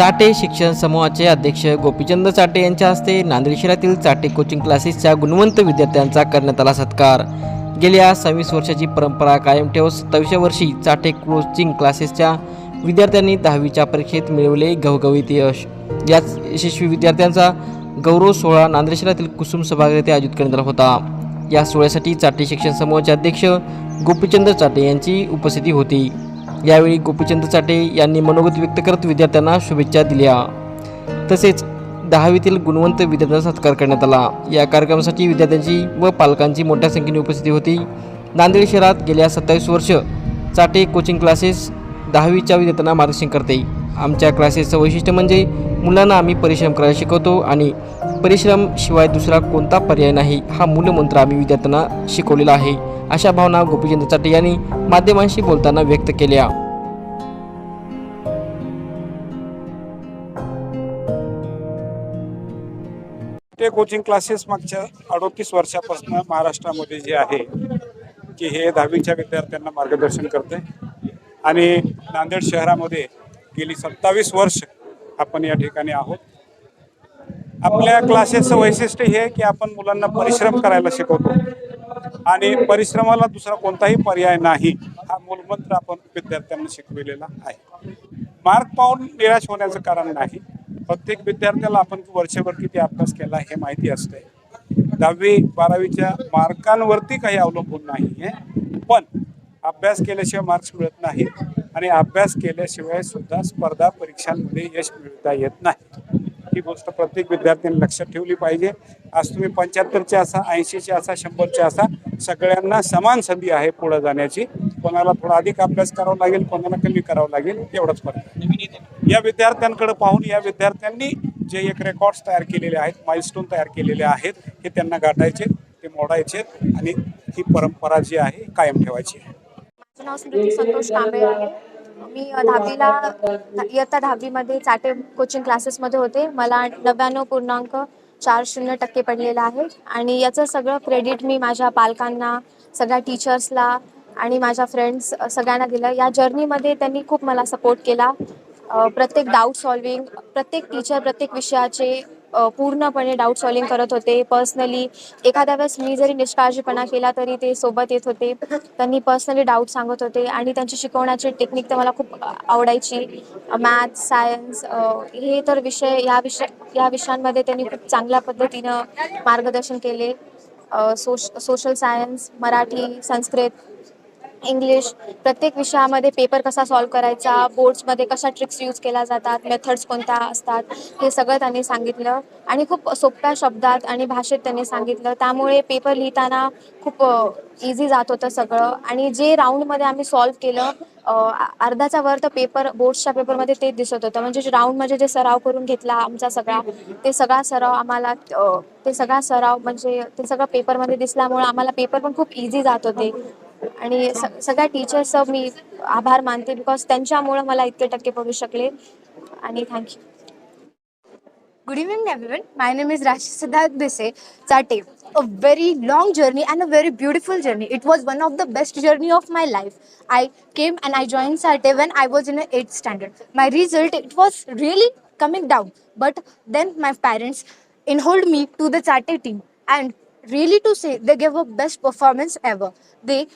चाटे शिक्षण समूहाचे अध्यक्ष गोपीचंद चाटे यांच्या हस्ते नांदेड शहरातील चाटे कोचिंग क्लासेसच्या गुणवंत विद्यार्थ्यांचा करण्यात आला सत्कार. गेल्या सव्वीस वर्षाची परंपरा कायम ठेवत सत्तावीसव्या वर्षी चाटे कोचिंग क्लासेसच्या विद्यार्थ्यांनी दहावीच्या परीक्षेत मिळवले घवघवीत यश. याच यशस्वी विद्यार्थ्यांचा गौरव सोहळा नांदेड शहरातील कुसुम सभागृहात आयोजित करण्यात आला होता. या सोहळ्यासाठी चाटे शिक्षण समूहाचे अध्यक्ष गोपीचंद चाटे यांची उपस्थिती होती. यावेळी गोपीचंद चाटे यांनी मनोगत व्यक्त करत विद्यार्थ्यांना शुभेच्छा दिल्या. तसेच दहावीतील गुणवंत विद्यार्थ्यांचा सत्कार करण्यात आला. या कार्यक्रमासाठी विद्यार्थ्यांची व पालकांची मोठ्या संख्येने उपस्थिती होती. नांदेड शहरात गेल्या सत्तावीस वर्ष चाटे कोचिंग क्लासेस दहावीच्या विद्यार्थ्यांना मार्गदर्शन करते. आमच्या क्लासेसचं वैशिष्ट्य म्हणजे मुलांना आम्ही परिश्रम करायला शिकवतो आणि परिश्रम शिवाय दुसरा कोणता पर्याय नाही हा मूलमंत्र आम्ही विद्यार्थ्यांना शिकवलेला आहे अशा भावना गोपीचंद चाटे यांनी माध्यमांशी बोलताना व्यक्त केल्या. ते कोचिंग क्लासेस मागच्या अडोतीस वर्षापासून महाराष्ट्रामध्ये जे आहे की हे दहावीच्या विद्यार्थ्यांना मार्गदर्शन करते आणि नांदेड शहरामध्ये गेली सत्तावीस वर्ष आपण या ठिकाणी आहोत. आपल्या क्लासेसचं वैशिष्ट्य हे आहे की आपण मुलांना परिश्रम करायला शिकवतो. आणि परिश्रमाला दुसरा कोणताही पर्याय नाही हा मूलमंत्र आपण विद्यार्थ्यांना शिकविलेला आहे. मार्क पाहून निराश होण्याचं कारण नाही. प्रत्येक विद्यार्थ्याला आपण वर्षभर किती अभ्यास केला हे माहिती असते. दहावी बारावीच्या मार्कांवरती काही अवलंबून नाही आहे पण अभ्यास केल्याशिवाय मार्क्स मिळत नाही आणि अभ्यास केल्याशिवाय सुद्धा स्पर्धा परीक्षांमध्ये यश मिळवता येत नाही. ही गोष्ट प्रत्येक विद्यार्थ्यांनी लक्षात ठेवली पाहिजे. आज तुम्ही पंच्याहत्तरचे असा ऐंशीचे असा शंभरचे असा सगळ्यांना समान संधी आहे पुढे जाण्याची. कोणाला थोडा अधिक अभ्यास करावा लागेल कोणाला कमी करावा लागेल एवढंच फरक या विद्यार्थ्यांकडे पाहून या विद्यार्थ्यांनी जे एक रेकॉर्ड्स तयार केलेले आहेत माइलस्टोन तयार केलेले आहेत हे त्यांना गाठायचे ते मोडायचे आणि ही परंपरा जी आहे कायम ठेवायची आहे. माझं नाव स्मृती संतोष कांबळे आहे. मी दहावीला इयत्ता दहावीमध्ये चाटे कोचिंग क्लासेसमध्ये होते. मला नव्याण्णव पूर्णांक चार शून्य टक्के पडलेला आहे. आणि याचं सगळं क्रेडिट मी माझ्या पालकांना सगळ्या टीचर्सला आणि माझ्या फ्रेंड्स सगळ्यांना दिलं. या जर्नीमध्ये त्यांनी खूप मला सपोर्ट केला. प्रत्येक डाऊट सॉल्विंग प्रत्येक टीचर प्रत्येक विषयाचे पूर्णपणे डाऊट सॉल्विंग करत होते. पर्सनली एखाद्या वेळेस मी जरी निष्काळजीपणा केला तरी ते सोबत येत होते. त्यांनी पर्सनली डाऊट सांगत होते आणि त्यांची शिकवण्याची टेक्निक तर मला खूप आवडायची. मॅथ सायन्स हे तर विषय या विषय या विषयांमध्ये त्यांनी खूप चांगल्या पद्धतीनं मार्गदर्शन केले. सोश social science Marathi Sanskrit English प्रत्येक विषयामध्ये पेपर कसा सॉल्व्ह करायचा बोर्ड्समध्ये कशा ट्रिक्स यूज केल्या जातात मेथड्स कोणत्या असतात हे सगळं त्यांनी सांगितलं. आणि खूप सोप्या शब्दात आणि भाषेत त्यांनी सांगितलं. त्यामुळे पेपर लिहिताना खूप इझी जात होतं सगळं. आणि जे राऊंडमध्ये आम्ही सॉल्व केलं अर्धाचा वर तर पेपर बोर्ड्सच्या पेपरमध्ये तेच दिसत होतं. म्हणजे जे राऊंडमध्ये जे सराव करून घेतला आमचा सगळा ते सगळा सराव आम्हाला ते सगळा सराव म्हणजे ते सगळं पेपरमध्ये दिसल्यामुळे आम्हाला पेपर पण खूप इझी जात होते. आणि सगळ्या टीचर्सचं मी आभार मानते बिकॉज त्यांच्यामुळं मला इतके टक्के पडू शकले आणि thank you Good evening, everyone. My name is Rashi Siddharth Dese Chate. A very long journey and a very beautiful journey. It was one of the best journey of my life. I came and I joined Sate when I was in a 8th standard. My result it was really coming down, but then my parents enrolled me to the Chate team, and really to say they gave a best performance ever. They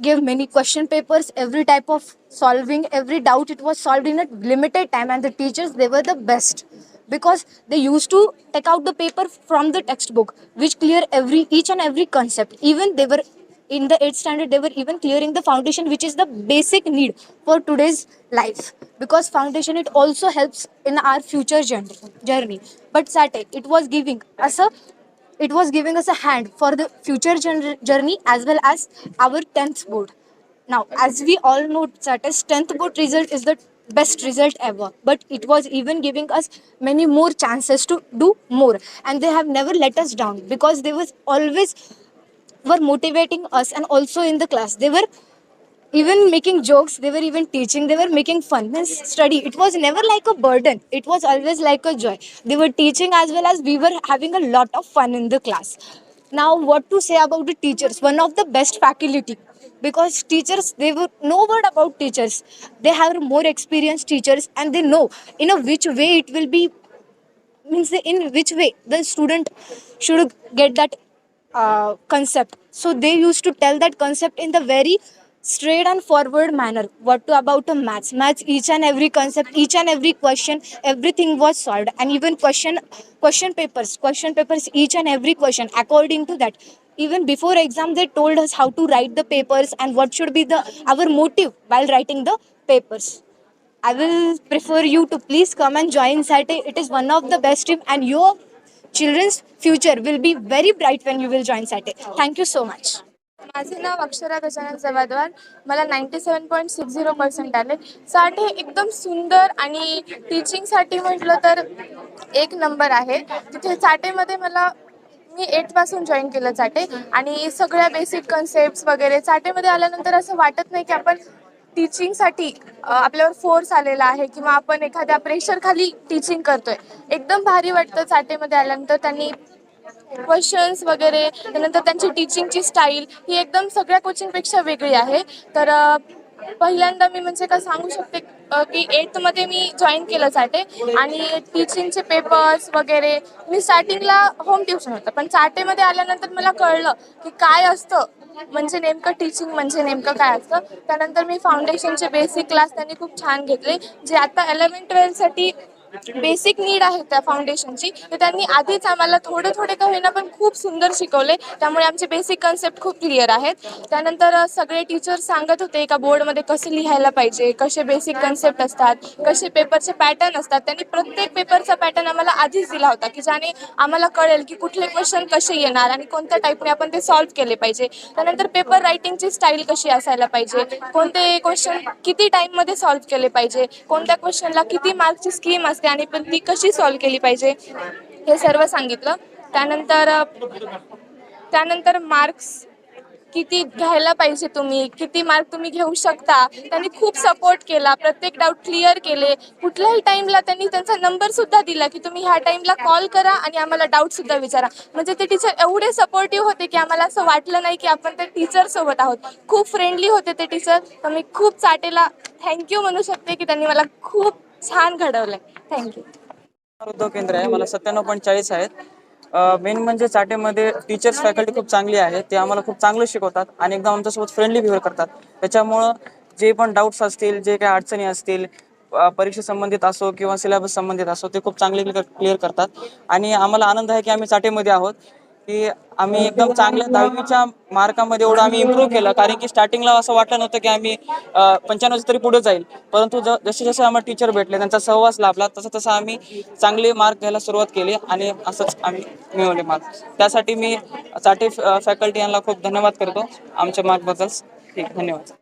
gave many question papers every type of solving every doubt it was solved in a limited time and the teachers they were the best. Because they used to take out the paper from the textbook which clear every each and every concept. Even they were in the 8th standard they were even clearing the foundation which is the basic need for today's life. Because foundation it also helps in our future journey but sate it was giving us a it was giving us a hand for the future jour- journey as well as our 10th board. Now as we all know Satya's 10th board result is the best result ever but it was even giving us many more chances to do more and they have never let us down because they was always were motivating us and also in the class. They were even making jokes they were even teaching they were making fun. Means study it was never like a burden. It was always like a joy. They were teaching as well as we were having a lot of fun in the class. Now what to say about the teachers? One of the best faculty. Because teachers they would know word about teachers. They have more experienced teachers and they know in a which way it will be means in which way the student should get that uh, concept. So they used to tell that concept in the very straight and forward manner what to about a maths maths each and every concept each and every question everything was solved and even question question papers question papers each and every question according to that even before exam they told us how to write the papers and what should be the our motive while writing the papers I will prefer you to please come and join SATE. It is one of the best team and your children's future will be very bright when you will join SATE. Thank you so much. माझे नाव अक्षरा गजानन जवादवार मला ninety seven point six zero percent आले. साठ हे एकदम सुंदर आणि टीचिंगसाठी म्हटलं तर एक नंबर आहे. तिथे चाटेमध्ये मला मी एटपासून जॉईन केलं चाटे. आणि सगळ्या बेसिक कन्सेप्ट वगैरे चाटेमध्ये आल्यानंतर असं वाटत नाही की आपण टीचिंगसाठी आपल्यावर फोर्स आलेला आहे किंवा आपण एखाद्या प्रेशर खाली टीचिंग करतोय. एकदम भारी वाटतं चाटेमध्ये आल्यानंतर त्यांनी क्वेश्चन्स वगैरे त्यानंतर त्यांची टीचिंगची स्टाईल ही एकदम सगळ्या कोचिंगपेक्षा वेगळी आहे. तर पहिल्यांदा मी म्हणजे का सांगू शकते की एथमध्ये मी जॉईन केलं चाटे आणि टीचिंगचे पेपर्स वगैरे मी स्टार्टिंगला होम ट्युशन होतं. पण चाटेमध्ये आल्यानंतर मला कळलं की काय असतं म्हणजे नेमकं टीचिंग म्हणजे नेमकं काय असतं. त्यानंतर मी फाउंडेशनचे बेसिक क्लास त्यांनी खूप छान घेतले जे आता इलेव्हन ट्वेल्थसाठी बेसिक नीड आहे त्या फाउंडेशनची तर त्यांनी आधीच आम्हाला थोडे थोडे का होईना पण खूप सुंदर शिकवले. त्यामुळे आमचे बेसिक कन्सेप्ट खूप क्लिअर आहेत. त्यानंतर सगळे टीचर सांगत होते का बोर्डमध्ये कसं लिहायला पाहिजे कसे बेसिक कन्सेप्ट असतात कसे पेपरचे पॅटर्न असतात. त्यांनी प्रत्येक पेपरचा पॅटर्न आम्हाला आधीच दिला होता की ज्याने आम्हाला कळेल की कुठले क्वेश्चन कसे येणार आणि कोणत्या टाईपने आपण ते सॉल्व्ह केले पाहिजे. त्यानंतर पेपर रायटिंगची स्टाईल कशी असायला पाहिजे कोणते क्वेश्चन किती टाईममध्ये सॉल्व्ह केले पाहिजे कोणत्या क्वेश्चनला किती मार्क्सची स्कीम असते आणि पण ती कशी सॉल्व्ह केली पाहिजे हे सर्व सांगितलं. त्यानंतर त्यानंतर मार्क्स किती घ्यायला पाहिजे तुम्ही किती मार्क तुम्ही घेऊ शकता. त्यांनी खूप सपोर्ट केला प्रत्येक डाऊट क्लिअर केले. कुठल्याही टाईमला त्यांनी त्यांचा नंबर सुद्धा दिला की तुम्ही ह्या टाईमला कॉल करा आणि आम्हाला डाऊट सुद्धा विचारा. म्हणजे ते टीचर एवढे सपोर्टिव्ह होते की आम्हाला असं वाटलं नाही की आपण त्या टीचर सोबत आहोत. खूप फ्रेंडली होते ते टीचर तर मी खूप चाटेला थँक्यू म्हणू शकते की त्यांनी मला खूप छान घडवलंय. थँक्यू उद्योग केंद्र आहे मला सत्त्याण्णव पॉईंट चाळीस आहेत. मेन म्हणजे चाटेमध्ये टीचर्स फॅकल्टी खूप चांगली आहे ते आम्हाला खूप चांगलं शिकवतात आणि एकदम आमच्यासोबत फ्रेंडली बिहेव करतात. त्याच्यामुळं जे पण डाऊट्स असतील जे काही अडचणी असतील परीक्षे संबंधित असो किंवा सिलेबस संबंधित असो ते खूप चांगले क्लिअर करतात. आणि आम्हाला आनंद आहे की आम्ही चाटेमध्ये आहोत. की आम्ही एकदम चांगल्या दहावीच्या मार्कामध्ये एवढं आम्ही इम्प्रूव्ह केलं. कारण की स्टार्टिंगला असं वाटलं नव्हतं की आम्ही पंच्याण्णव तरी पुढे जाईल. परंतु ज जसे जसे आम्हाला टीचर भेटले त्यांचा सहवास लाभला तसं तसं आम्ही चांगले मार्क घ्यायला सुरुवात केली आणि असंच आम्ही मिळवले मार्क त्यासाठी मी चाटे फॅकल्टी यांना खूप धन्यवाद करतो. आमच्या मार्कबद्दल ठीक धन्यवाद.